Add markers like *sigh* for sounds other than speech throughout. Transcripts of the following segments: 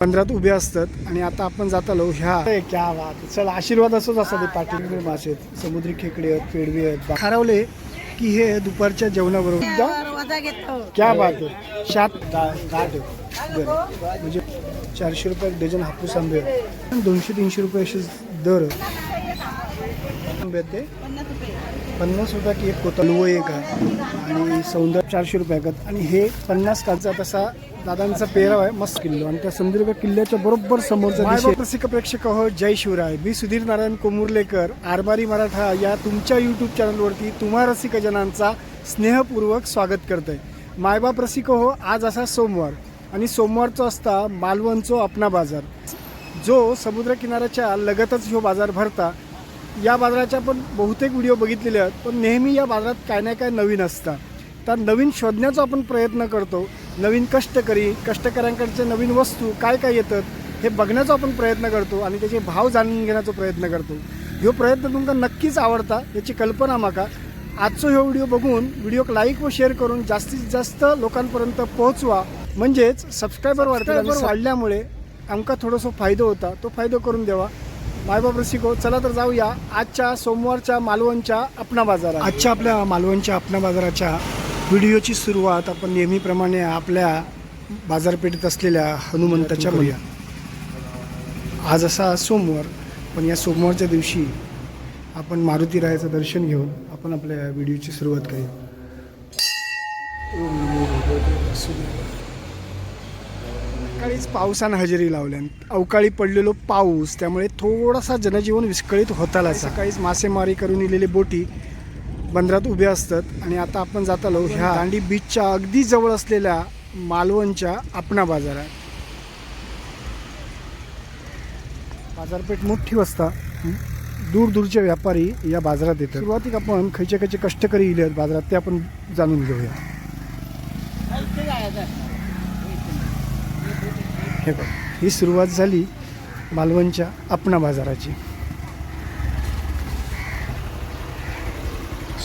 पंधरात उभे असतात आणि आता आपण जात आलो ह्या क्या बात. चला आशीर्वाद असोच असतात पाटील मासे आहेत समुद्री खेकडे आहेत पेडवे आहेत. खारावले की हे दुपारच्या जेवणाबरोबर क्या बात आहे. शात. बरं. म्हणजे चारशे रुपये डझन हापूस आंबे. दोनशे तीनशे रुपये असे दर. आंबे ते पन्नास रुपये की एक एक कोतलव एक आहे. आणि सौंदर्य चारशे रुपये आहेत आणि हे पन्नास काचा तसा दादांचा पेराव आहे मस्त किल्लो. आणि त्या सिंधुदुर्ग किल्ल्याच्या बरोबर समोरचा रसिक प्रेक्षक हो जय शिवराय. मी सुधीर नारायण कोमुर्लेकर आरबारी मराठा या तुमच्या यूट्यूब चॅनलवरती तुम्हा रसिक जनांचा स्नेहपूर्वक स्वागत करतोय. मायबाप रसिक हो आज असा सोमवार. आणि सोमवारचा असता मालवणचो अपना बाजार. जो समुद्र किनाऱ्याच्या लगतच ह्यो बाजार भरता या बाजाराच्या पण बहुतेक व्हिडिओ बघितलेले आहेत पण नेहमी या बाजारात काय ना काय नवीन असतं तर नवीन शोधण्याचा आपण प्रयत्न करतो. नवीन कष्टकरी कष्टकऱ्यांकडच्या नवीन वस्तू काय काय येतात हे बघण्याचा आपण प्रयत्न करतो आणि त्याचे भाव जाणून घेण्याचा प्रयत्न करतो. ह्यो प्रयत्न तुमका नक्कीच आवडता याची कल्पना माका. आजचो ह्यो व्हिडिओ बघून व्हिडिओक लाईक व शेअर करून जास्तीत जास्त लोकांपर्यंत पोहोचवा. म्हणजेच सबस्क्रायबर वाढल्यामुळे आमका थोडासा फायदा होता तो फायदा करून द्यावा मायबाप रसिको चला तर जाऊया आजच्या सोमवारच्या मालवणच्या अपना बाजारात. आजच्या आपल्या मालवणच्या अपना बाजाराच्या व्हिडिओची सुरुवात आपण नेहमीप्रमाणे आपल्या बाजारपेठेत असलेल्या हनुमंताच्या करूया. आज असा सोमवार पण या सोमवारच्या दिवशी आपण मारुती रायाचं दर्शन घेऊन आपण आपल्या व्हिडिओची सुरुवात करूया. सकाळीच पावसानं हजेरी लावल्या अवकाळी पडलेलो पाऊस त्यामुळे थोडासा जनजीवन विस्कळीत होताला सकाळीच मासेमारी करून इलेले बोटी बंदरात उभ्या असतात आणि आता आपण जात आलो ह्या दांडी बीचच्या अगदी जवळ असलेल्या मालवणच्या आपणा बाजारात. बाजारपेठ मोठी असता दूर दूरचे व्यापारी या बाजारात येतात. सुरुवातीक आपण खयचे खयचे कष्टकरी इले आहेत बाजारात ते आपण जाणून घेऊया. हे बघ ही सुरुवात झाली मालवणच्या आपणा बाजाराची.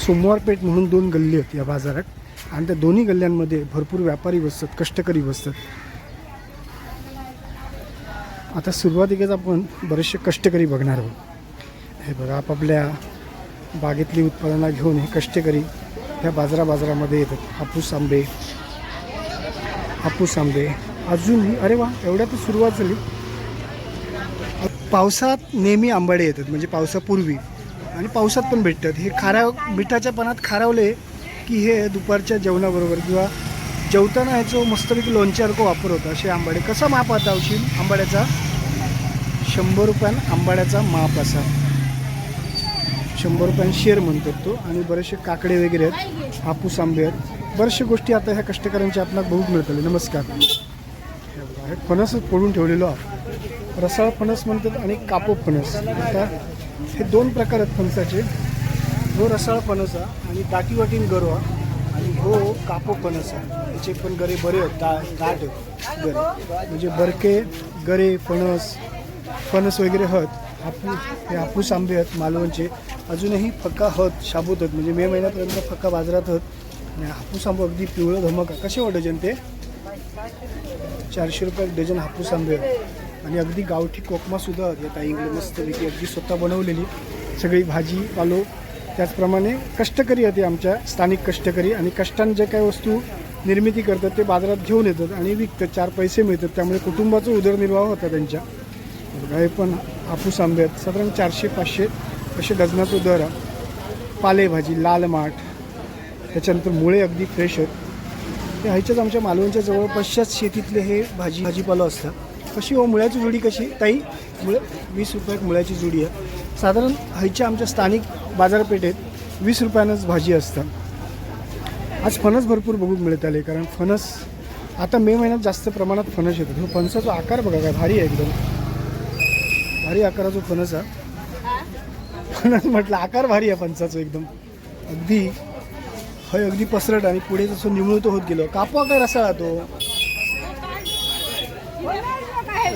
सोमवार पेठ म्हणून दोन गल्ली आहेत या बाजारात आणि त्या दोन्ही गल्ल्यांमध्ये भरपूर व्यापारी बसतात कष्टकरी बसतात. आता सुरुवातीकच आपण बरेचसे कष्टकरी बघणार आहोत. हे बघा आपापल्या बागेतली उत्पादनं घेऊन हे कष्टकरी ह्या बाजारा बाजारामध्ये येतात. हापूस आंबे हापूस आंबे अजूनही अरे वा एवढ्यातच सुरुवात झाली. पावसात नेहमी आंबाडे येतात म्हणजे पावसापूर्वी. आणि पावसात पण भेटतात. हे खाराव मिठाच्या पानात खारावले की हे दुपारच्या जेवणाबरोबर किंवा जेवताना ह्याचं मस्तपैकी लोणच्यासारखं वापर होता. असे आंबाडे कसा माप आता औषध आंबाड्याचा शंभर रुपयान आंबाड्याचा माप असा. शंभर रुपयान शेर म्हणतात तो. आणि बरेचसे काकडे वगैरे आहेत हापूस आंबे आहेत. बऱ्याचशा गोष्टी आता ह्या कष्टकऱ्यांच्या आपल्याला बघूक मिळतले नमस्कार. फणसच पडून ठेवलेलो आहोत. रसाळ फणस म्हणतात आणि कापो फणस. आता हे दोन प्रकार आहेत फणसाचे. हो रसाळ फणस आहे आणि दाटीवाटीन गरो आहे आणि हो कापो फणस आहे याचे पण गरे बरे आहेत दा दाट आहेत गरे. म्हणजे बरके गरे फणस फणस वगैरे हत हापूस हे हापूस आंबे आहेत मालवणचे. अजूनही फक्का हत शाबूत आहेत म्हणजे मे महिन्यापर्यंत फक्का बाजारात हत. आणि हापूस आंबे अगदी पिवळं धमक कसे वाटत ते चारशे रुपये डझन हापूस आंबे. आहेत आणि अगदी गावठी कोकमासुद्धा आहेत. या ताईंकडे मस्तपैकी अगदी स्वतः बनवलेली. सगळी भाजी पालो त्याचप्रमाणे कष्टकरी येते आमच्या स्थानिक कष्टकरी. आणि कष्टाने जे काही वस्तू निर्मिती करतात ते बाजारात घेऊन येतात आणि विकतात. चार पैसे मिळतात. त्यामुळे कुटुंबाचा उदरनिर्वाह होता त्यांच्या. हे पण हापूस आंबे आहेत. साधारण चारशे पाचशे असे डझनाचा दर आहे पालेभाजी लाल माठ. त्याच्यानंतर मुळे अगदी फ्रेश आहेत. ते ह्याच्याच आमच्या मालवणच्या जवळपासच्याच शेतीतले हे भाजी भाजीपाला असतात. कशी हो मुळ्याची जुडी कशी? ताई मुळे वीस रुपयात मुळ्याची जुडी आहे. साधारण ह्याच्या आमच्या स्थानिक बाजारपेठेत वीस रुपयानंच भाजी असतात. आज फणस भरपूर बघूक मिळत आले कारण फणस आता मे महिन्यात जास्त प्रमाणात फणस येतात. हो फणसाचा आकार बघा काय भारी आहे एकदम. भारी आकाराचा फणस आहे. फणस म्हटलं आकार भारी आहे फणसाचा एकदम. अगदी हय अगदी पसरट आणि पुढे जसं निवळून होत गेलो. कापवा काय रसाळा तो?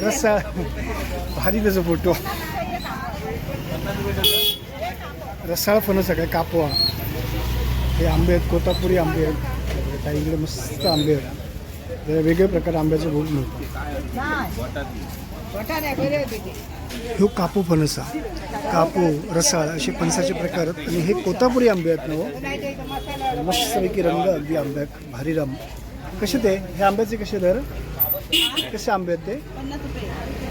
रस्सा भारी त्याचा फोटो रसाळ फणस आहे काय? कापवा. हे आंबे आहेत कोतापुरी आंबे आहेत. काही इकडे मस्त आंबे आहेत. तर वेगळे प्रकार आंब्याचं भोग मिळतो ह्यो कापू फणसा कापू रसाळ असे फणसाचे प्रकार आहेत. आणि हे कोतापुरी आंबे आहेत ना हो. मस्तपैकी रंग अगदी आंब्यात भारी राम कसे ते? हे आंब्याचे कसे दर? कसे आंबे आहेत ते?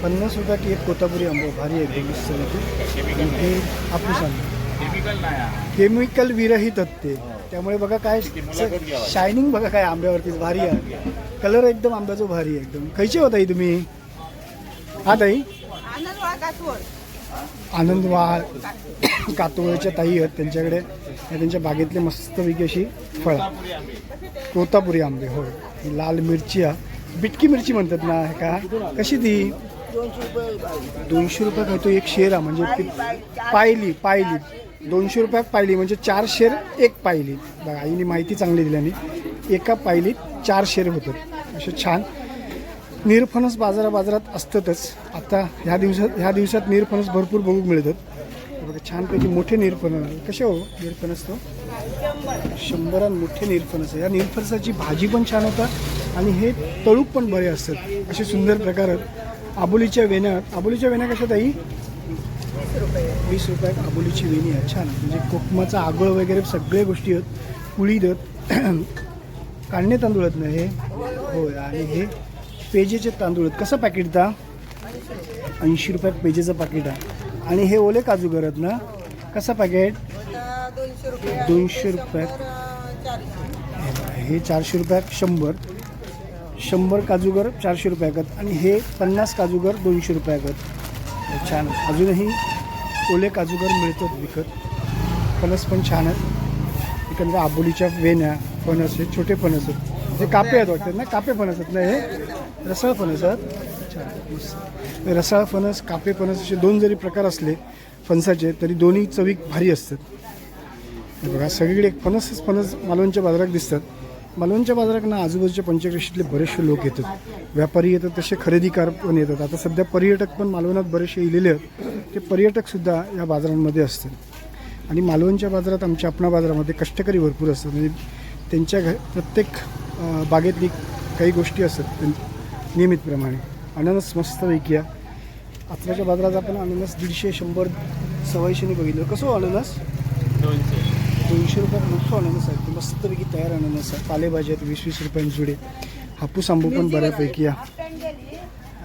पन्नास रुपया की एक कोतापुरी आंबो भारी आहे मस्तपैकी. आणि हे हापूस आंबे. केमिकल विरहित आहेत ते. त्यामुळे बघा काय शायनिंग बघा काय आंब्यावरती भारी आहे. कलर एकदम आंब्याचं भारी आहे एकदम. खयचे होता तुम्ही? हा ताई? आनंद वाहाळ कातोळच्या ताई आहेत त्यांच्याकडे. त्यांच्या बागेतले मस्तपैकी अशी फळं. कोतापुरी आंबे होय. लाल मिरची आहे बिटकी मिरची म्हणतात ना हे का? कशी ती? दोनशे रुपये काय तो एक शेर आहे म्हणजे ती पायली पायली. दोनशे रुपयात पायली म्हणजे चार शेर एक पायली. बघा आईने माहिती चांगली दिल्याने. एका पायलीत चार शेर होतात. असे छान निरफणस बाजारा बाजारात असतातच. आता ह्या दिवसात ह्या दिवसात निरफणस भरपूर बघू मिळतात. बघा छानपैकी मोठे निरफणस कसे हो निरफणस तो? शंभरात मोठे निरफणस आहे. या निरफणसाची भाजी पण छान होतात आणि हे तळूक पण बरे असतात. असे सुंदर प्रकार आहेत. आबोलीच्या वेण्या आबोलीच्या वेण्या कशा ताई वीस रुपयात आबोलीची वेणी आहे. छान. म्हणजे कोकमाचा आगळ वगैरे सगळ्या गोष्टी आहेत. कुळीद आहेत काढणे तांदूळ आहेत ना हे? होय. आणि हे पेजेचे तांदूळ आहेत. कसं पॅकेट दा? ऐंशी रुपयात पेजेचं पाकिट आहे. आणि हे ओले काजूगर आहेत ना कसं पॅकेट दोनशे रुपयात. हे चारशे रुपयात शंभर. शंभर काजूगर चारशे रुपयाकत आणि हे पन्नास काजूगर दोनशे रुपयाकत छान अजूनही ओले काजूगर मिळतात विकत. फणस पण छान आहेत. एकंदर आबोलीच्या वेण्या फणस हे छोटे फणस आहेत. हे कापे आहेत वाटतात ना कापे फणस आहेत ना हे? रसाळ फणस आहेत छान रसाळ फणस कापे फणस असे दोन जरी प्रकार असले फणसाचे तरी दोन्ही चवीक भारी असतात. बघा सगळीकडे फणसच फणस मालवणच्या बाजारात दिसतात. मालवणच्या बाजारात ना आजूबाजूच्या पंचक्रोशीतले बरेचसे लोक येतात. व्यापारी येतात तसे खरेदीकार पण येतात. आता सध्या पर्यटक पण मालवणात बरेचसे इलेले आहेत. ते पर्यटकसुद्धा या बाजारांमध्ये असतात. आणि मालवणच्या बाजारात आमच्या आपणा बाजारामध्ये कष्टकरी भरपूर असतात. म्हणजे त्यांच्या घ प्रत्येक बागेतली काही गोष्टी असतात. त्यां- नियमितप्रमाणे. अननस मस्तपैकी आहे आत्ताच्या बाजारात आपण अननस दीडशे शंभर सव्वाशेने बघितलं. कसं हो अननस दोनशे. रुपयात मोठं अननस आहे. ते मस्तपैकी तयार अननस आहे. पालेभाजी आहेत वीस वीस रुपयांचे जुडे. हापूस आंबो पण बऱ्यापैकी आहे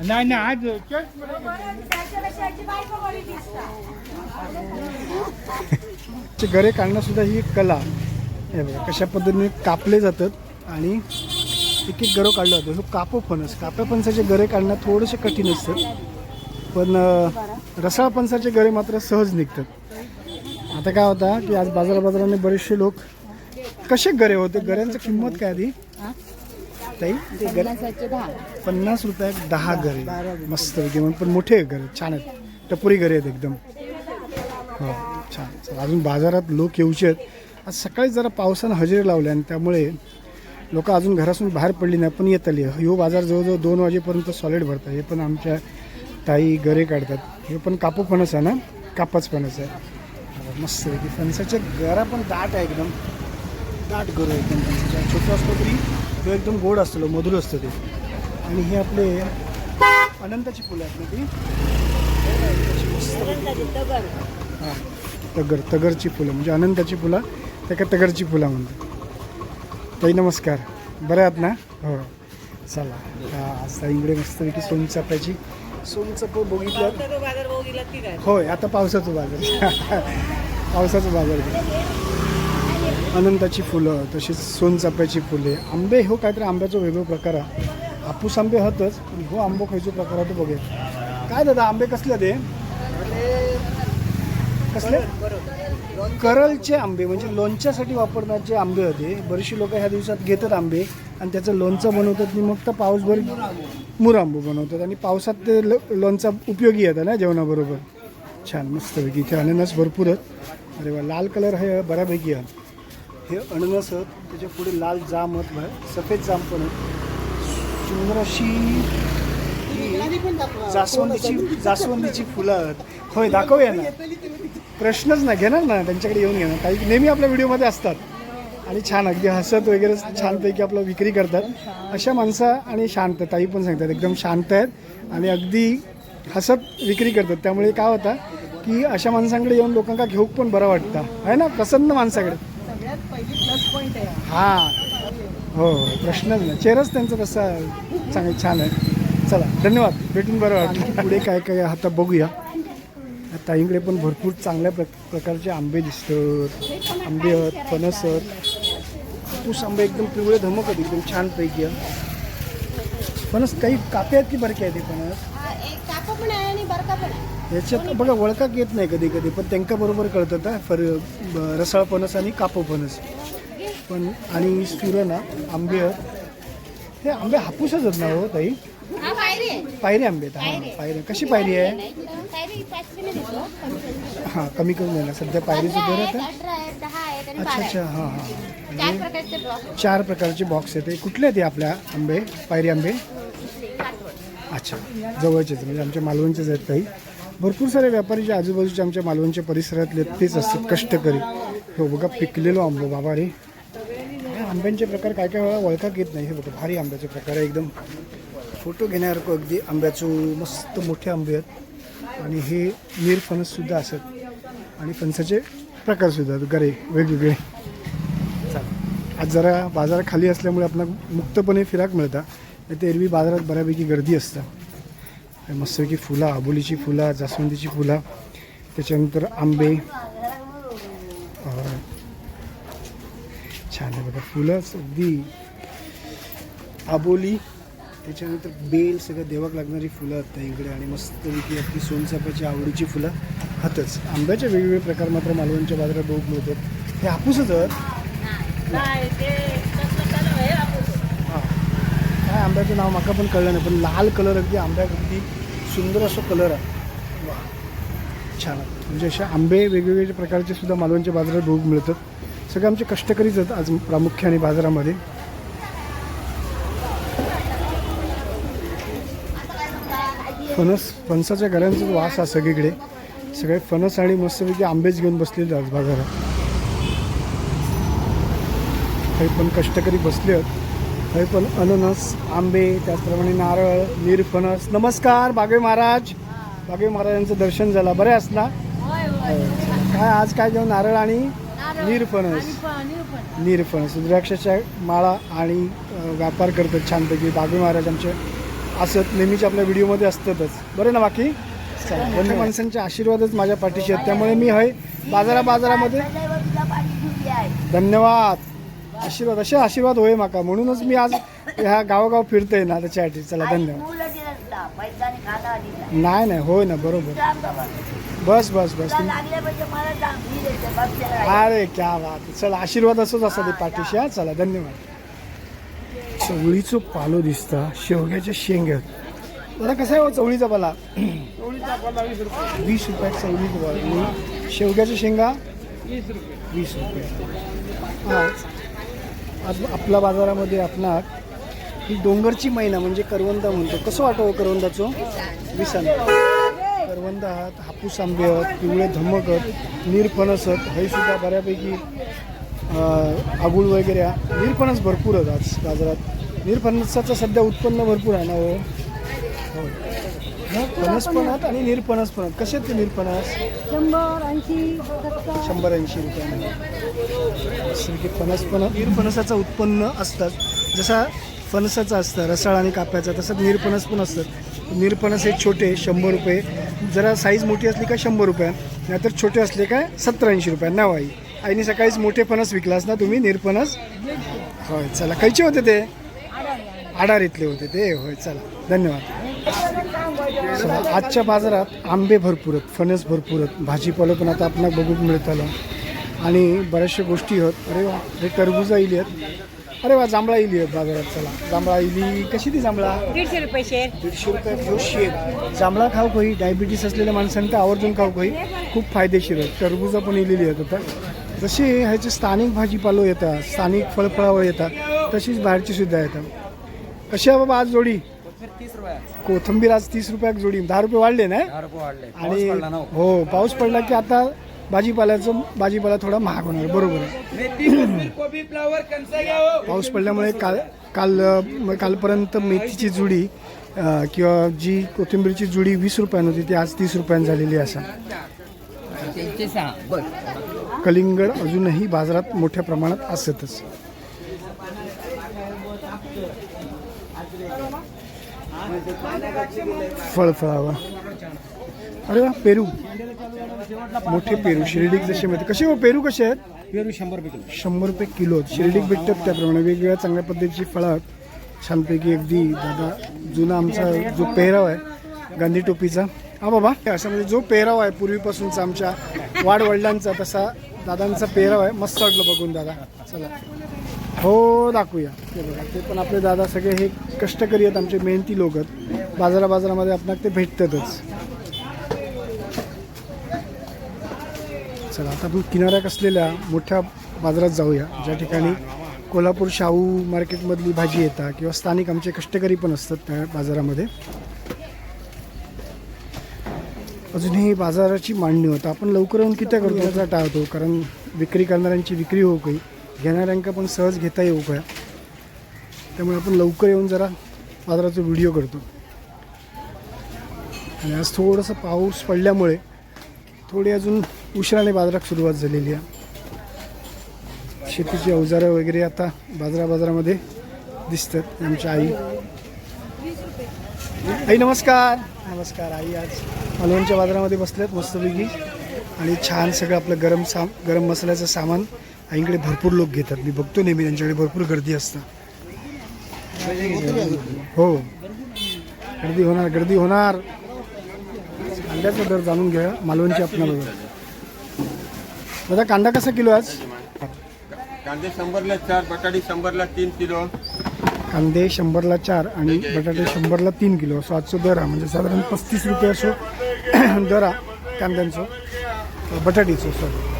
नाही नाही आज गरे काढणं सुद्धा ही एक कला. हे बघा कशा पद्धतीने कापले जातात आणि एक एक गरो काढलं जातो हे कापो फणस. काप्या फणसाचे गरे काढणं थोडेसे कठीण असतं. पण रसाळ फणसाचे गरे मात्र सहज निघतात. आता काय होता की आज बाजारा बाजाराने बरेचसे लोक कसे गरे होते? गऱ्यांची किंमत काय आधी? ताई ते गरे पन्नास रुपयात दहा गरे. मस्त घेऊन पण मोठे गरे. छान आहेत. टपोरी गरे आहेत एकदम. हो छान. अजून बाजारात लोक येऊचे आहेत. आज सकाळी जरा पावसानं हजेरी लावले आणि त्यामुळे लोक अजून घरातून बाहेर पडली नाही पण येत आली. ह्यो बाजार जवळजवळ दोन वाजेपर्यंत सॉलिड भरतात हे पण आमच्या ताई गरे काढतात. हे पण कापू फणस आहे ना? कापच फणस आहे. मस्त आहे. फणसाचे गरा पण दाट आहे एकदम. दाट गरू एकदम फणसाच्या. छोटं असतो तरी तो एकदम गोड असतो मधुर असतं ते. आणि हे आपले अनंताची फुलं आहेत ना ती? हां तगर. तगरची फुलं. म्हणजे अनंताची फुलं त्या का तगरची फुलं म्हणतात. ताई नमस्कार. बरे आहात ना? हो. चला. आज ताईंकडे मस्तपैकी सोनचाफ्याची सोनचाफं बघितलं होय आता पावसाचं बाजार. पावसाचं बाजार. अनंताची फुलं तशीच सोनचाफ्याची फुले. आंबे हो काहीतरी आंब्याचा वेगळा प्रकार आहे. हापूस आंबे होतच पण हो आंबो खायचो प्रकार आहे तो बघूया. काय दादा आंबे कसले ते कसले? करलचे आंबे म्हणजे लोणच्यासाठी वापरण्यात जे आंबे होते बरीचशी लोक ह्या दिवसात घेतात आंबे आणि त्याचं लोणचं बनवतात आणि मग तर पाऊसभर मुरांबू बनवतात आणि पावसात ते ल लोणचा उपयोगी येतं ना जेवणाबरोबर? छान मस्तपैकी इथे अननस भरपूर आहेत. अरे वा लाल कलर हे बऱ्यापैकी आहे हे अननस आहेत त्याच्या पुढे लाल जाम आहेत सफेद जाम पण आहेत. सुंदर अशी जास्वंदीची जास्वंदीची फुलं होय दाखवूया ना. प्रश्नच नाही घेणार ना त्यांच्याकडे येऊन घेणार. काही नेहमी आपल्या व्हिडिओमध्ये असतात. आणि छान अगदी हसत वगैरे छानपैकी आपलं विक्री करतात. अशा माणसं आणि शांत ताई पण सांगतात एकदम शांत आहेत आणि अगदी हसत विक्री करतात. त्यामुळे काय होतं की अशा माणसांकडे येऊन लोकांना घेऊ पण बरं वाटतं. आहे ना? प्रसन्न माणसाकडे. हां हो. हो प्रश्नच नाही. चेहराच त्यांचा तसा चांगलं छान आहे. चला धन्यवाद. भेटून बरं वाटलं. पुढे काय काय आता बघूया. ताईंकडे पण भरपूर चांगल्या प्र प्रकारचे आंबे दिसतात. आंबे आहेत फणस आहेत. हापूस आंबे एकदम पिवळे धमक आहेत एकदम छानपैकी फणस काही कापे आहेत की बरके आहेत फणस पण याच्यात बघा वळखाक येत नाही कधी कधी पण त्यांच्या बरोबर कळतं हा फर रसाळ फणस आणि कापो फणस पण आणि सुरणा आंबे आहेत. हे आंबे हापूसच आहेत ना हो ताई? पायरी आंबे आहेत. हां पायरी कशी पायरी आहे? हां कमी करून देणार. सध्या पायरीचं दर आता? अच्छा अच्छा हां हां. चार प्रकारचे बॉक्स आहेत. हे कुठले आहेत हे आपल्या आंबे? पायरी आंबे? अच्छा जवळचेच म्हणजे आमच्या मालवणचेच आहेत काही. भरपूर सारे व्यापारी जे आजूबाजूचे आमच्या मालवणच्या परिसरातले तेच असतात कष्टकरी. हो बघा पिकलेलो आंबो बाबा रे. हे आंब्यांचे प्रकार काय काय वेळा ओळखाक येत नाही. हे बघा भारी आंब्याचे प्रकार आहे एकदम. फोटो घेण्यासारखं अगदी आंब्याचं मस्त मोठे आंबे आहेत. आणि हे नीर फणससुद्धा असतात. आणि फणसाचे प्रकारसुद्धा आहेत. गरे वेगवेगळे. चालेल. आज जरा बाजार खाली असल्यामुळे आपल्याला मुक्तपणे फिराक मिळतं. नाही तर एरवी बाजारात बऱ्यापैकी गर्दी असतं. आणि मस्तपैकी फुलं आबोलीची फुलं जास्वंदीची फुलं. त्याच्यानंतर आंबे. छान आहे बघा. फुलंच अगदी आबोली. त्याच्यानंतर बेल सगळं देवाक लागणारी फुलं आहेत इकडे आणि मस्तपैकी अगदी सोनचाफ्याची आवडीची फुलं हातच. आंब्याचे वेगवेगळे प्रकार मात्र मालवणच्या बाजारात बहुत मिळतात. हे हापूसच आहेत? हां काय आंब्याचं नाव माका पण कळलं नाही पण लाल कलर अगदी आंब्यात अगदी सुंदर असं कलर आहे. वा. छान. म्हणजे अशा आंबे वेगवेगळे प्रकारचे सुद्धा मालवणच्या बाजारात बहुत मिळतात. सगळे आमचे कष्टकरीच आहेत आज प्रामुख्याने बाजारामध्ये. फणस फणसाच्या घरांचा जो वास आहे सगळीकडे. सगळे फणस आणि मस्तपैकी आंबेच घेऊन बसलेले आहेत बाजारात. काही पण कष्टकरी बसले आहेत. काही पण अननस आंबे त्याचप्रमाणे नारळ निरफणस नमस्कार बागवे महाराज. बागवे महाराजांचं दर्शन झालं. बरे असना काय आज काय घेऊन नारळ आणि निरफणस निरफणस रुद्राक्षाच्या माळा आणि व्यापार करतात छानपैकी. बागवे महाराज आमचे असत नेहमीच आपल्या व्हिडिओमध्ये असतातच. बरं ना बाकी चला धन्य माणसांचे आशीर्वादच माझ्या पाठीशी आहेत. त्यामुळे मी हय बाजारा बाजारामध्ये धन्यवाद. आशीर्वाद असे आशीर्वाद होय माका. म्हणूनच मी आज ह्या गावोगाव फिरतोय ना त्याच्यासाठी चला धन्यवाद. नाही नाही होय ना बरोबर. बस बस बस. अरे क्या बात. चला आशीर्वाद असंच असा ते पाठीशी. हा चला धन्यवाद. चवळीचं पालो दिसता शेवग्याच्या शेंग्या दादा कसं आहे हो चवळीचा पाला? वीस रुपयात चवळीचं पाला शेवग्याच्या शेंगा? वीस रुपये. आज आज आपल्या बाजारामध्ये आपणाक ही डोंगरची मैना म्हणजे करवंदा म्हणतो. कसं वाटावं हो करवंदाचं? विसान करवंदा आहात हापूस आंबे आहेत पिवळे धमक आहेत निरफणस आहेत. हे सुद्धा बऱ्यापैकी आगुळ वगैरे आहे. निरफणस भरपूर आहेत आज बाजारात. निरफणसाचं सध्या उत्पन्न भरपूर आहे ना हो? फणस पण आहेत आणि निरफणस पण आहेत कसे आहेत ते निरफणस शंभर ऐंशी शंभर ऐंशी रुपयाने असं की फणस पण निरफणसाचं उत्पन्न असतात जसा फणसाचं असतं रसाळ आणि काप्याचं तसंच निरफणस पण असतात निरफणस हे छोटे शंभर रुपये. जरा साईज मोठी असली का शंभर रुपये. नाहीतर छोटे असले काय सत्तर ऐंशी रुपये. नाव आईने सकाळीच मोठे फणस विकलास ना तुम्ही निरफणस होय चला. खायचे होते ते? आडारीतले होते ते. होय चला. धन्यवाद. आजच्या बाजारात आंबे भरपूर आहेत फणस भरपूर आहेत भाजीपाला पण आता आपल्याला बघूक मिळतालं. आणि बऱ्याचशा गोष्टी आहेत. अरे वा हे टरबुजा इली आहेत. अरे वा जांभळा इली आहेत बाजारात चला. जांभळा इली कशी ती जांभळा? दीडशे रुपये शेर. दीडशे रुपये किलो शेत जांभळा खाऊ काही डायबिटीस असलेल्या माणसांनी आवर्जून खाऊ काही खूप फायदेशीर आहेत. टरबुजा पण इलेली आहेत आता. जसे ह्याचे स्थानिक भाजीपालो येतात स्थानिक फळफळावळ येतात तशीच बाहेरची सुद्धा येतात. कशी आहे बाबा आज जोडी? कोथंबीर आज तीस रुपयाक जोडी. दहा रुपये वाढले ना? आणि हो. पाऊस पडला की आता भाजीपाल्याचं भाजीपाला थोडा महाग होणार. बरोबर आहे. हो पाऊस पडल्यामुळे काल काल कालपर्यंत मेथीची जुडी किंवा जी कोथिंबीरची जुडी वीस रुपयानं होती ती आज तीस रुपयानं झालेली असा. कलिंगड अजूनही बाजारात मोठ्या प्रमाणात असतच. फळफळावा अरे वा पेरू. मोठे पेरू. शिर्डीक जसे मिळते कसे हो पेरू कसे आहेत? पेरू शंभर रुपये किलो. शंभर रुपये किलो शिर्डीक भेटतात त्याप्रमाणे. वेगवेगळ्या चांगल्या पद्धतीची फळं आहेत. छानपैकी अगदी दादा जुना आमचा जो पेहराव आहे गांधी टोपीचा. हा बाबा असं म्हणजे जो पेहराव आहे पूर्वीपासूनचा आमच्या वाडवडिलांचा तसा दादांचा पेहराव आहे. मस्त वाटलं बघून दादा. चला. हो दाखवूया. ते बघा ते पण आपले दादा सगळे हे कष्टकरी आहेत आमचे मेहनती लोक आहेत. बाजारा बाजारामध्ये आपणाक ते भेटतातच. चला आता आपण किनाऱ्याक असलेल्या मोठ्या बाजारात जाऊया. ज्या ठिकाणी कोल्हापूर शाहू मार्केटमधली भाजी येतात किंवा स्थानिक आमचे कष्टकरी पण असतात त्या बाजारामध्ये. अजूनही बाजाराची मांडणी होतं. आपण लवकर येऊन किती करतो याचा टाळतो कारण विक्री करणाऱ्यांची विक्री होऊ काही. घेणाऱ्यांका पण सहज घेता येऊ काय त्यामुळे आपण लवकर येऊन जरा बाजाराचा व्हिडिओ करतो. आणि आज थोडंसं पाऊस पडल्यामुळे थोडी अजून उशिराने बाजारात सुरुवात झालेली आहे. शेतीची अवजारं वगैरे आता बाजारा बाजारामध्ये दिसतात. आमच्या आई. आई नमस्कार. नमस्कार आई आज. मालवणच्या बाजारामध्ये बसल्यात मस्तपैकी. आणि छान सगळं आपलं गरम साम गरम मसाल्याचं सामान. आईकडे भरपूर लोक घेतात. मी बघतो नेहमी त्यांच्याकडे भरपूर गर्दी असतं. हो. गर्दी होणार गर्दी होणार. कांद्याचा दर जाणून घ्या मालवणची आपणाला दादा कांदा कसा किलो आज? कांदे शंभरला चार बटाटी शंभरला तीन किलो. कांदे शंभरला चार आणि बटाटे शंभरला तीन किलो असो आजचं दर आहे. म्हणजे साधारण पस्तीस रुपये असो *clears throat* दर आहे कांद्यांचं. बटाटीचं सॉरी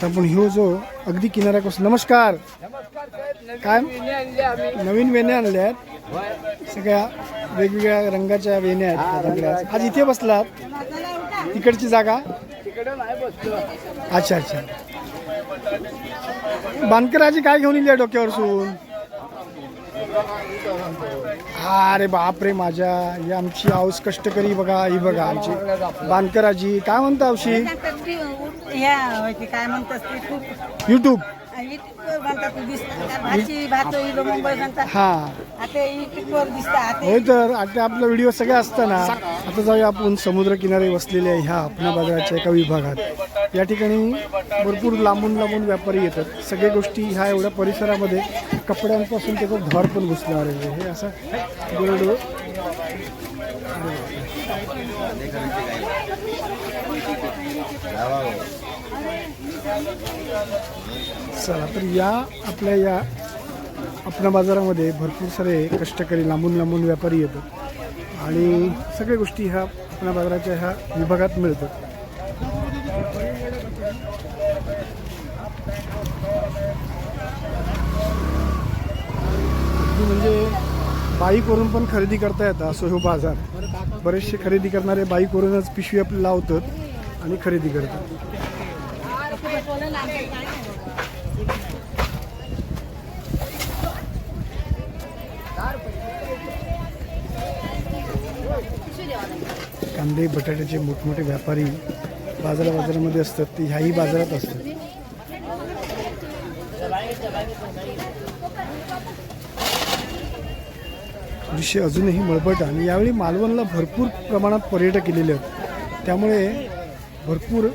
तर आपण ह्यो जो अगदी किनाऱ्यापासून नमस्कार! काय? नवीन वेण्या आणल्या आहेत. सगळ्या वेगवेगळ्या रंगाच्या वेण्या आहेत. आज. आज इथे बसलात. तिकडची जागा. अच्छा अच्छा बांदकराची काय घेऊन येईल डोक्यावर सून अरे बापरे माझ्या ही आमची आऊस कष्टकरी बघा ही बघा आमची बांधकराजी काय म्हणता औषी काय म्हणतात युट्यूब हा होय तर आता आपला व्हिडिओ सगळे असताना आता जाऊया आपण समुद्र किनारे बसलेल्या ह्या आपणा बाजाराच्या एका विभागात. या ठिकाणी भरपूर लांबून लांबून व्यापारी येतात. सगळ्या गोष्टी ह्या एवढ्या परिसरामध्ये कपड्यांपासून त्याचं घर पण घुसणार आहे. हे असं गोरडो चला तर या आपल्या या आपल्या बाजारामध्ये भरपूर सारे कष्टकरी लांबून लांबून व्यापारी येतात. आणि सगळ्या गोष्टी ह्या आपल्या बाजाराच्या ह्या विभागात मिळतात. म्हणजे बाईकवरून पण खरेदी करता येतं असं हो बाजार. बरेचसे खरेदी करणारे बाईकवरूनच पिशवी आपली लावतात आणि खरेदी करतात. कांदे बटाट्याचे मोठमोठे व्यापारी बाजारा बाजारामध्ये असतात. ते ह्याही बाजारात असतात. दृश्य अजूनही मळबट आणि यावेळी मालवणला भरपूर प्रमाणात पर्यटक केलेले आहेत. त्यामुळे भरपूर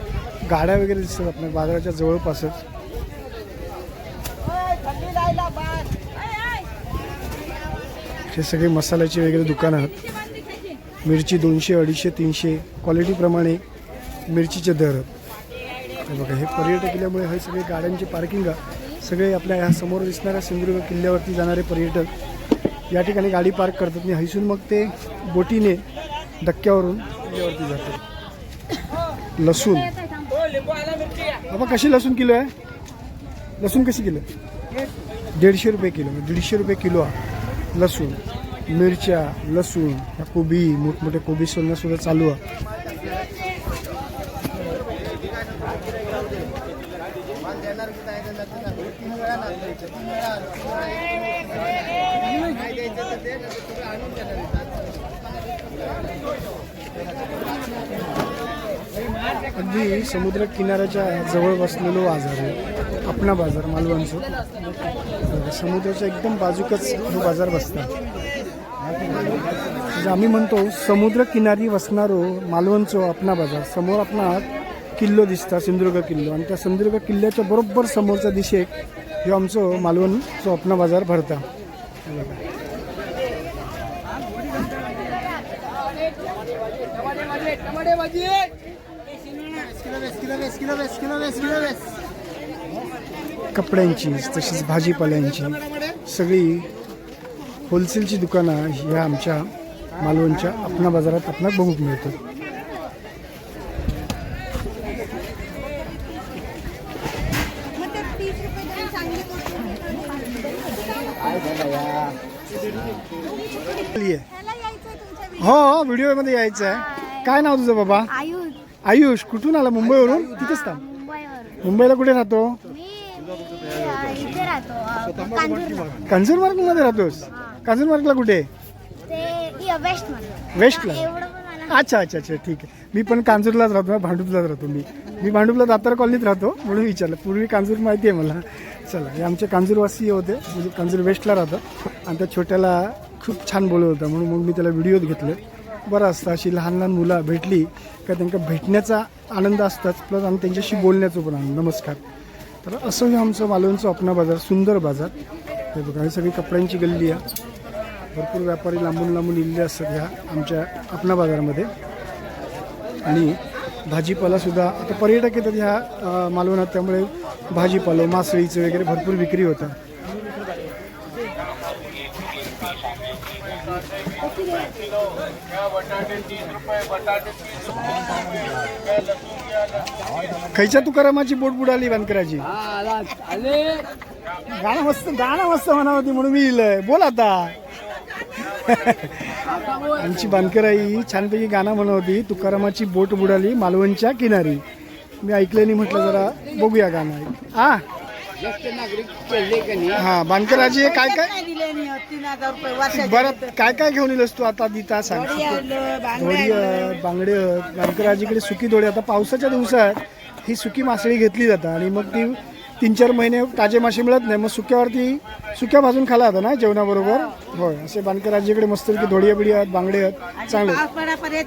गाड्या वगैरे दिसतात आपल्या बाजाराच्या जवळपासच. हे सगळे मसाल्याचे वगैरे दुकानं आहेत. मिरची दोनशे अडीचशे तीनशे क्वालिटीप्रमाणे मिरचीचे दर. हे बघा हे पर्यटक गेल्यामुळे हे सगळे गाड्यांची पार्किंग सगळे आपल्या ह्या समोर दिसणाऱ्या सिंधुदुर्ग किल्ल्यावरती जाणारे पर्यटक या ठिकाणी गाडी पार्क करतात. आणि हैसून मग ते बोटीने डक्क्यावरून किल्ल्यावरती जातात. लसूण. बाबा कशी लसूण किलो आहे? लसूण कशी किलो? दीडशे रुपये किलो दीडशे रुपये किलो आहे. लसूण. मिरच्या लसूण ह्या कोबी मोठमोठे कोबी सोलणं सुद्धा चालू आहे. अगदी समुद्र किनाऱ्याच्या जवळ बसलेलो बाजार आहे. आपणा बाजार मालवणचं. समुद्राच्या एकदम बाजूकच बाजार बसतात. आम्ही म्हणतो समुद्र किनारी वसणारो मालवणचो आपणा बाजार. समोर आपणा किल्लो दिसता सिंधुदुर्ग किल्लो. आणि त्या सिंधुदुर्ग किल्ल्याच्या बरोबर समोरच्या दिशेक ह्यो आमचो मालवणचो आपणा बाजार भरता. कपड्यांची तशीच भाजीपाल्यांची सगळी होलसेलची दुकानं ह्या आमच्या मालवणच्या आपणा बाजारात आपणाला बघूक मिळतात ये. हो हो व्हिडिओमध्ये यायचं आहे काय नाव तुझं बाबा? आयुष. आयुष कुठून आला? मुंबईवरून? तिथेच थांब. मुंबईवर मुंबईला कुठे राहतो? कांजूरमार्गमध्ये राहतोस. कांजूरमार्गला कुठे? वेस्टला अच्छा अच्छा अच्छा ठीक आहे. मी पण कांजूरलाच राहतो भांडुपलाच राहतो मी. मी भांडुपला दातार कॉलनीत राहतो म्हणून विचारलं. पूर्वी कांजूर माहिती आहे मला. चला हे आमचे कांजूरवासी होते म्हणजे कांजूर वेस्टला राहतं. आणि त्या छोट्याला खूप छान बोलत होता म्हणून मग मी त्याला व्हिडिओत घेतले. बरं असतं अशी लहान लहान मुलं भेटली का त्यांना भेटण्याचा आनंद असताच प्लस आणि त्यांच्याशी बोलण्याचा पण आनंद नमस्कार. तर असं हे आमचं मालवणचं अपना बाजार सुंदर बाजार. हे बघा ही सगळी कपड्यांची गल्ली आहे. भरपूर व्यापारी लांबून लांबून इल्ले असतात ह्या आमच्या आपणा बाजारामध्ये. आणि भाजीपाला सुद्धा आता पर्यटक येतात ह्या मालवणात त्यामुळे भाजीपाला मासळीचं वगैरे भरपूर विक्री होतं. खयच्या तुकारामाची बोट बुडाली बांधकराची गाणं मस्त गाणं मस्त म्हणा होती म्हणून मी इलय. बोल आता. आमची बांधकराई छानपैकी गाणं म्हणवती तुकारामाची बोट बुडाली मालवणच्या किनारी. मी ऐकलं नाही म्हटलं जरा बघूया गाणं हा हा बांधकराजी काय काय? बरं काय काय घेऊन येलस तू आता दिता सांग. वडी बांगड्या बांगडे बांधकराजीकडे सुकी दोडी आता पावसाच्या दिवसात ही सुकी मासळी घेतली जातात आणि मग ती तीन चार महिने ताजे मासे मिळत नाही. मग सुक्यावरती सुक्या भाजून खाला जातं ना जेवणाबरोबर? होय असे बांधकराजीकडे मस्त की धोडिया बिडी आहेत बांगडे आहेत चांगले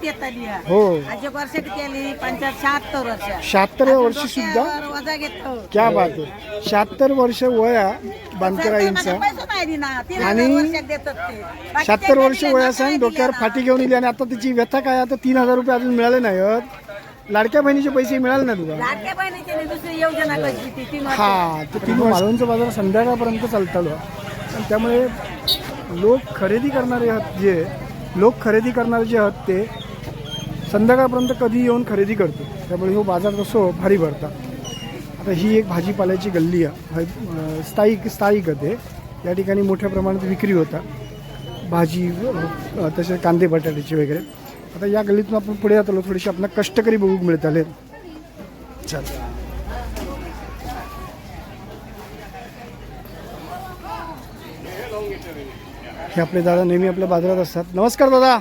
येतात लिहा. हो. आजी वर्ष किती आली पंचायत शहात्तर वर्ष. शहात्तर वर्ष सुद्धा? डोक्यावर वजा घेतो. क्या बात आहे. शहात्तर वर्ष वया बांधकराईंचा आणि शहात्तर वर्ष दिले, वयास नका डोक्यावर फाटी घेऊन इली आणि आता तिची व्यथा काय आता तीन हजार रुपये अजून मिळाले नाही आहेत लाडक्या बहिणीचे पैसे मिळाले ना तुला? लाडक्या बहिणीची नाही, दुसरी योजना कशी? ती तीन वर्ष. हा ते तीन मालवणचं बाजार संध्याकाळपर्यंत चालतालो. आणि त्यामुळे लोक खरेदी करणारे आहेत जे लोक खरेदी करणारे जे आहेत ते संध्याकाळपर्यंत कधी येऊन खरेदी करतो. त्यामुळे हो बाजार तसो भारी भरता. आता ही एक भाजीपाल्याची गल्ली आहे. अं, स्थायिक स्थायिक आहे ते. या ठिकाणी मोठ्या प्रमाणात विक्री होता. भाजी अं, तसे कांदे बटाट्याचे वगैरे. आता या गल्लीतून आपण पुढे जातो थोडीशी आपण कष्टकरी बघूक मिळताले. चल. हे आपले दादा नेहमी आपल्या बाजारात असतात. नमस्कार दादा.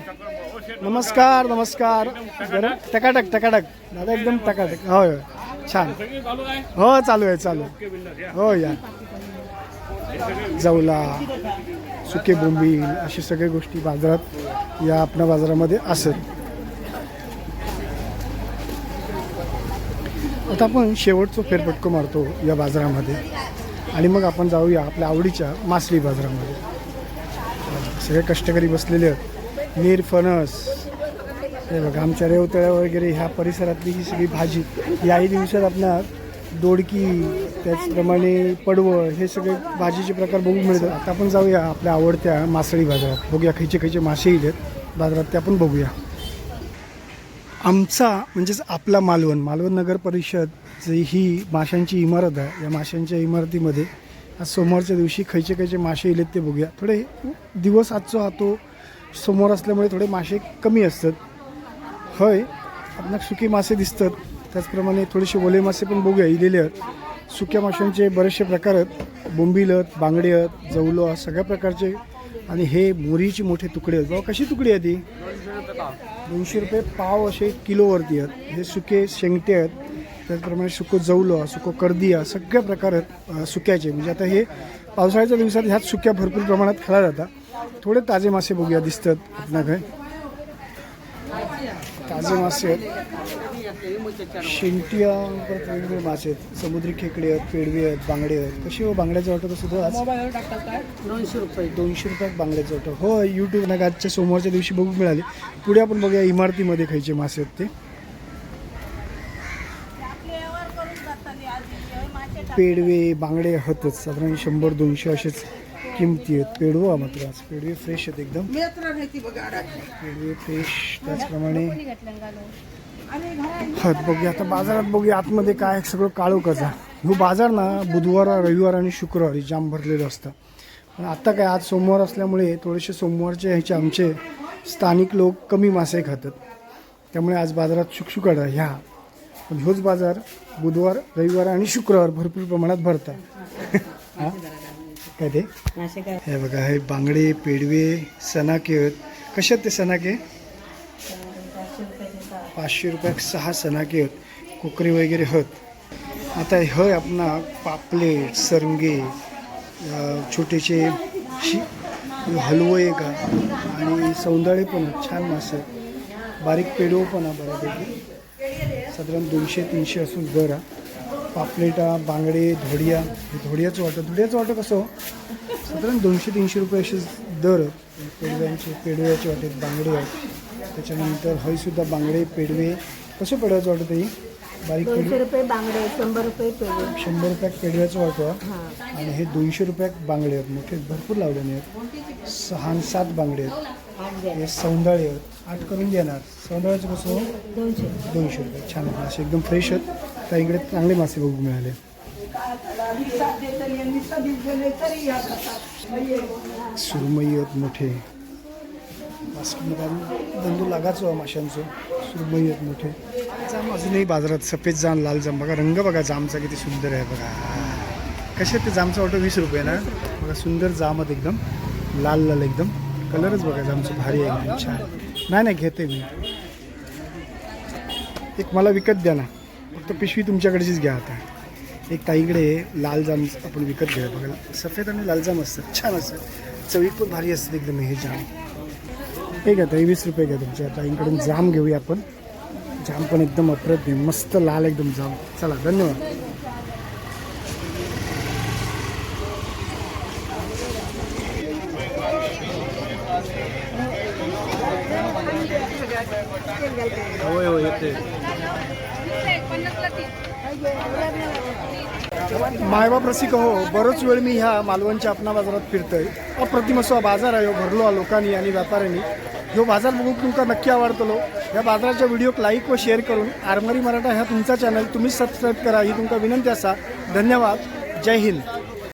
नमस्कार नमस्कार. बरं? टकाटक टकाटक. दादा एकदम टकाटक. होय होय. छान. हो चालू आहे चालू आहे. हो या. जाऊला. सुके बोंबील अशा सगळ्या गोष्टी बाजारात या आपल्या बाजारामध्ये असत आता आपण शेवटचं फेरफटको मारतो या बाजारामध्ये. आणि मग आपण जाऊया आपल्या आवडीच्या मासळी बाजारामध्ये. सगळे कष्टकरी बसलेले आहेत. नीर फणस हे बघा आमच्या रेवतळ्या वगैरे ह्या परिसरातली ही सगळी भाजी याही दिवसात आपणार दोडकी त्याचप्रमाणे पडवळ हे सगळे भाजीचे प्रकार बघू मिळतात. आता आपण जाऊया आपल्या आवडत्या मासळी बाजारात. बघूया खयचे खयचे मासे आहेत. बाजारात ते आपण बघूया. आमचा म्हणजेच आपला मालवण मालवण नगर परिषद जी ही माशांची इमारत आहे. या माशांच्या इमारतीमध्ये आज सोमवारच्या दिवशी खयचे खयचे मासे आहेत ते बघूया. थोडे दिवस आजचो आतो समोर असल्यामुळे थोडे मासे कमी असतात. हय आपणाक सुके मासे दिसतात. त्याचप्रमाणे थोडेसे ओले मासे पण बघूया. इलेले आहेत सुक्या माशांचे बरेचसे प्रकार आहेत. बोंबील आहेत बांगडे आहेत जवलो सगळ्या प्रकारचे. आणि हे मोरीचे मोठे तुकडे आहेत. बाबा कशी तुकडी आहे ती? दोनशे रुपये पाव असे किलोवरती आहेत. हे सुके शेंगटे आहेत. त्याचप्रमाणे सुको जवलो सुको कर्दी सगळ्या प्रकार आहेत सुक्याचे. म्हणजे आता हे पावसाळ्याच्या दिवसात ह्यात सुक्या भरपूर प्रमाणात खाला जातात. थोडे ताजे मासे बघूया दिसतात आपल्या काय ताजे मासे आहेत. शिंटिया परत वेगवेगळे मासे आहेत समुद्री खेकडे आहेत पेडवे आहेत बांगडे आहेत. कशी हो बांगड्याचं वाटत सुद्धा आज? दोनशे रुपये. दोनशे रुपयात बांगड्याचं वाटत हो यूट्यूब ना आजच्या सोमवारच्या दिवशी बघू मिळाले. पुढे आपण बघूया इमारतीमध्ये खायचे मासे आहेत ते. पेडवे बांगडे आहातच साधारण शंभर दोनशे असेच किमती आहेत. पेडवं आहे मात्र आज. पेडवे फ्रेश आहेत एकदम. पेडवे फ्रेश त्याचप्रमाणे बघूया. आता बाजारात बघूया आतमध्ये काय सगळं काळो कचा ह्यो बाजार ना बुधवार रविवार आणि शुक्रवारी जाम भरलेलं असतं. पण आता काय आज सोमवार असल्यामुळे थोडेसे सोमवारचे ह्याचे आमचे स्थानिक लोक कमी मासे खातात. त्यामुळे आज बाजारात शुकशुकाट आहे ह्या. पण ह्योच बाजार बुधवार रविवार आणि शुक्रवार भरपूर प्रमाणात भरतात. *laughs* हा? काय ते? हे बघा हे बांगडे पेडवे सनाके आहेत. कसे आहेत ते सनाके पाचशे रुपयाक सहा सनाके आहेत कोकरी वगैरे हत. आता हय आपणा पापलेट सरंगे छोटेसे शि हलवं एक आणि सौंदळे पण छान मासे बारीक पेडो पण आहे बऱ्यापैकी. साधारण दोनशे तीनशे असून दर पापलेटा बांगडे धोडिया. धोडियाचं वाटं धोडियाचं वाटं कसं हो? साधारण दोनशे तीनशे रुपये असे दर पेडव्यांचे पेडव्याचे वाटेत बांगडे आहेत. त्याच्यानंतर हयसुद्धा बांगडे पेडवे कसं पेडव्याचं वाटत ही बारीक दोनशे पेडवे? रुपये बांगडे शंभर रुपये पेढे शंभर रुपयात पेडव्याचं वाटं आणि हे दोनशे रुपयात बांगडे आहेत. मोठे भरपूर लावलेले आहेत. सहा आणि सात बांगडे आहेत. हे सौंदाळे आहेत. आठ करून देणार सौंदाळ्याचं कसं हो? दोनशे. दोनशे रुपये. छान. आहेत मासे एकदम फ्रेश आहेत. त्या इकडे चांगले मासे बघू मिळाले. सुरमई आहेत मोठे. धंदो लागाचो माशांचो सुरमई आहेत मोठे. जाम अजूनही बाजारात सफेद जाम लाल जाम. बघा रंग बघा जामचा किती सुंदर आहे बघा. कसे आहेत ते जामचा ऑटो वीस रुपये ना? बघा सुंदर जाम आहेत एकदम. लाल लाल एकदम. कलरच बघा जामचं भारी आहे एकदम. छान. नाही नाही घेते मी. एक मला विकत द्या ना. फक्त पिशवी तुमच्याकडचीच घ्या आता. एक ताईकडे लाल जाम आपण विकत घ्या बघा सफेद आणि लाल जाम असतात. छान असतात. चवी पण भारी असतात एकदम हे जाम. ठीक आहे ताई वीस रुपये घ्या तुमच्या. इकडून जाम घेऊया आपण. जाम पण एकदम अप्रतिम मस्त लाल एकदम जाम. चला धन्यवाद. होय होय येते मायबाप रसिक हो बरोच वेळ मी ह्या मालवणच्या आपणा बाजारात फिरतोय. अप्रतिम असो बाजार आहे हो, भरलो लोकांनी आणि व्यापाऱ्यांनी. ह्यो बाजार बघून तुमका नक्की आवडतलो या बाजाराच्या व्हिडिओक लाईक व शेअर करून आरमारी मराठा ह्या तुमचा चॅनल तुम्ही सबस्क्राईब करा. ही तुमका विनंती असा. धन्यवाद. जय हिंद.